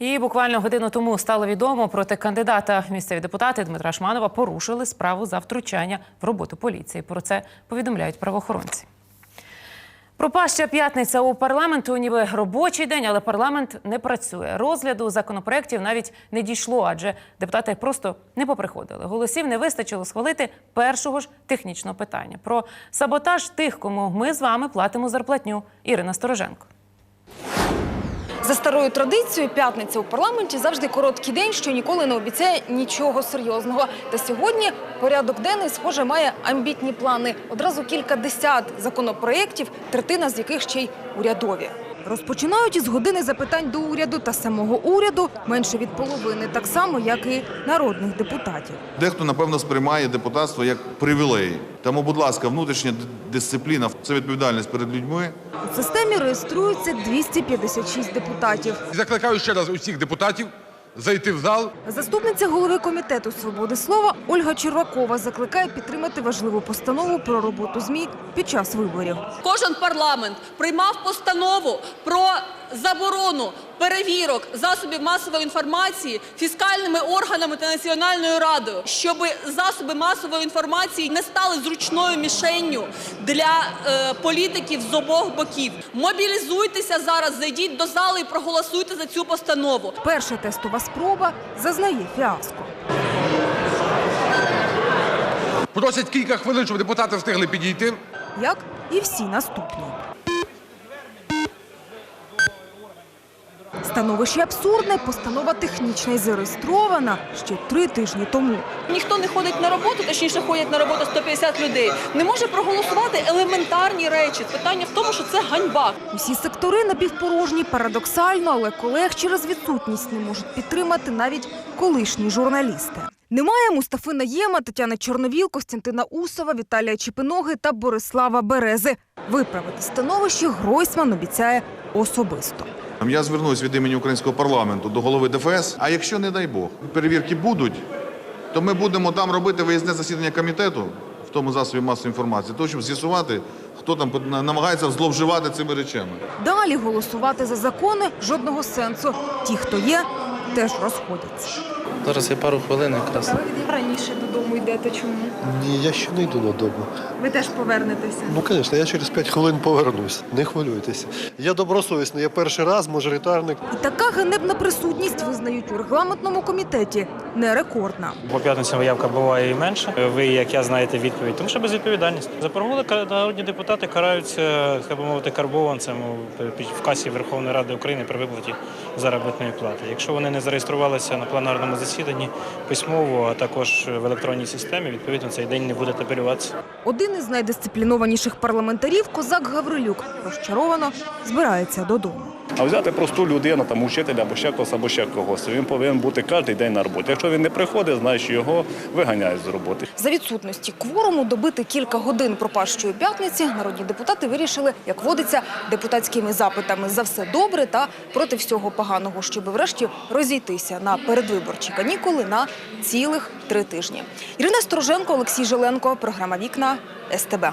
І буквально годину тому стало відомо проти кандидата місцеві депутати Дмитра Шманова порушили справу за втручання в роботу поліції. Про це повідомляють правоохоронці. Пропаща п'ятниця у парламенту, ніби робочий день, але парламент не працює. Розгляду законопроєктів навіть не дійшло, адже депутати просто не поприходили. Голосів не вистачило схвалити першого ж технічного питання про саботаж тих, кому ми з вами платимо зарплатню. Ірина Стороженко. За старою традицією, п'ятниця у парламенті завжди короткий день, що ніколи не обіцяє нічого серйозного. Та сьогодні порядок денний, схоже, має амбітні плани. Одразу кілька десят законопроєктів, третина з яких ще й урядові. Розпочинають із години запитань до уряду та самого уряду менше від половини, так само, як і народних депутатів. Дехто, напевно, сприймає депутатство як привілеї. Тому, будь ласка, внутрішня дисципліна це відповідальність перед людьми. У системі реєструються 256 депутатів. Закликаю ще раз усіх депутатів зайти в зал. Заступниця голови комітету свободи слова Ольга Червакова закликає підтримати важливу постанову про роботу ЗМІ під час виборів. Кожен парламент приймав постанову про заборону перевірок засобів масової інформації фіскальними органами та національною радою, щоб засоби масової інформації не стали зручною мішенню для е, політиків з обох боків. Мобілізуйтеся зараз, зайдіть до зали і проголосуйте за цю постанову. Перша тестова спроба зазнає фіаско. Просять кілька хвилин, щоб депутати встигли підійти. Як і всі наступні. Становище абсурдне, постанова технічна і зареєстрована ще три тижні тому. Ніхто не ходить на роботу, точніше ходять на роботу 150 людей. Не може проголосувати елементарні речі. Питання в тому, що це ганьба. Усі сектори напівпорожні, парадоксально, але колег через відсутність не можуть підтримати навіть колишні журналісти. Немає Мустафи Наєма, Тетяни Чорновіл, Костянтина Усова, Віталія Чіпиноги та Борислава Берези. Виправити становище Гройсман обіцяє особисто. Я звернусь від імені українського парламенту до голови ДФС. А якщо, не дай Бог, перевірки будуть, то ми будемо там робити виїзне засідання комітету в тому засобі масової інформації, то щоб з'ясувати, хто там намагається зловживати цими речами. Далі голосувати за закони жодного сенсу. Ті, хто є, теж розходяться. Зараз є пару хвилин якраз. Раніше додому йдете. Чому? Ні, я ще не йду додому. Ви теж повернетеся. Ну, звісно, я через 5 хвилин повернусь. Не хвилюйтеся. Я добросовісний, я перший раз мажоритарник. І така ганебна присутність визнають у регламентному комітеті не рекордна. По п'ятницям явка буває і менше. Ви, як я, знаєте відповідь, тому що безвідповідальність. За промови народні депутати караються, так би мовити, карбованцем в касі Верховної Ради України при виплаті заробітної плати. Якщо вони не зареєструвалися на пленарному засіданні письмово, а також в електронній системі, відповідно цей день не буде табелюватися. Один із найдисциплінованіших парламентарів, козак Гаврилюк, розчаровано збирається додому. А взяти просту людину, там учителя або ще когось, або ще когось. Він повинен бути кожен день на роботі. Якщо він не приходить, знаєш, його виганяють з роботи. За відсутності кворуму добити кілька годин пропащої п'ятниці народні депутати вирішили, як водиться, депутатськими запитами за все добре та проти всього поганого, щоб врешті розійтися на передвиборчі канікули на цілих три тижні. Ірина Стороженко, Олексій Жиленко, програма Вікна СТБ.